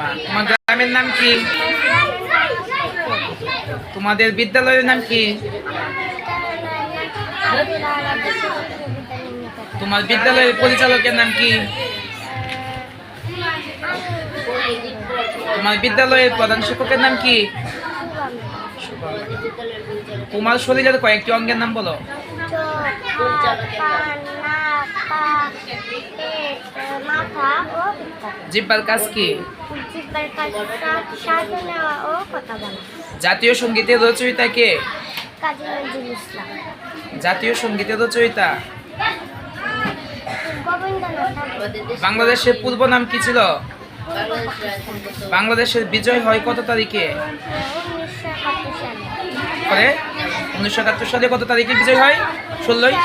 তোমার গ্রামের নাম কি? তোমাদের বিদ্যালয়ের নাম কি? তোমার বিদ্যালয়ের পরিচালকের নাম কি? তোমার বিদ্যালয়ের প্রধান শিক্ষকের নাম কি? তোমার শরীরের কয়েকটি অঙ্গের নাম বলো। মাথা জিব্বার কাজ কি? জাতীয় সঙ্গীতের রচয়িতা কে? জাতীয় সঙ্গীতের রচয়িতা? বাংলাদেশের পূর্ব নাম কি ছিল? বাংলাদেশের বিজয় হয় কত তারিখে? উনিশশো একাত্তর সালে উনিশশো একাত্তর সালে কত তারিখে বিজয় হয়? ষোলোই?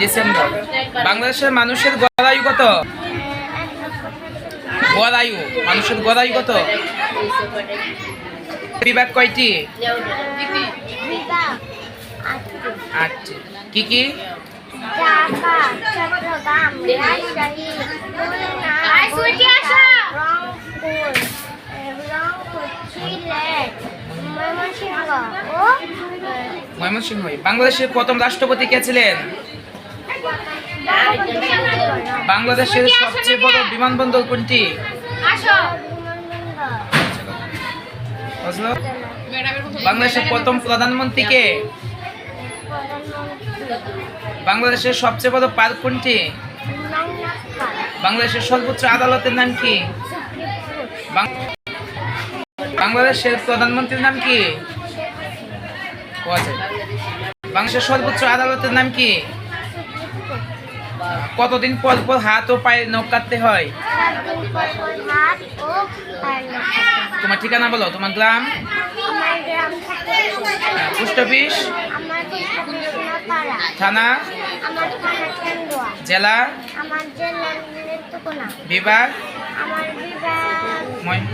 ডিসেম্বর। বাংলাদেশের মানুষের গড়ায়ু কত? গড়ায়ু মানুষের গড়ায়ু কত? বিভাগ কয়টি? আটটি। কি কি? ময়মনসিংহ। বাংলাদেশের প্রথম রাষ্ট্রপতি কে ছিলেন? বাংলাদেশের সবচেয়ে বড় বিমানবন্দর কোনটি? বাংলাদেশের প্রথম প্রধানমন্ত্রী কে? বাংলাদেশের সবচেয়ে বড় পার্ক কোনটি? বাংলাদেশের সর্বোচ্চ আদালতের নাম কি? বাংলাদেশের প্রধানমন্ত্রীর নাম কি? আচ্ছা। বাংলাদেশের সর্বোচ্চ আদালতের নাম কি? কতদিন পর পর হাত ও পায়ের নখ কাটতে হয়। তোমার ঠিকানা বলো তোমার গ্রাম? Post office? থানা? জেলা? বিভাগ? ময়-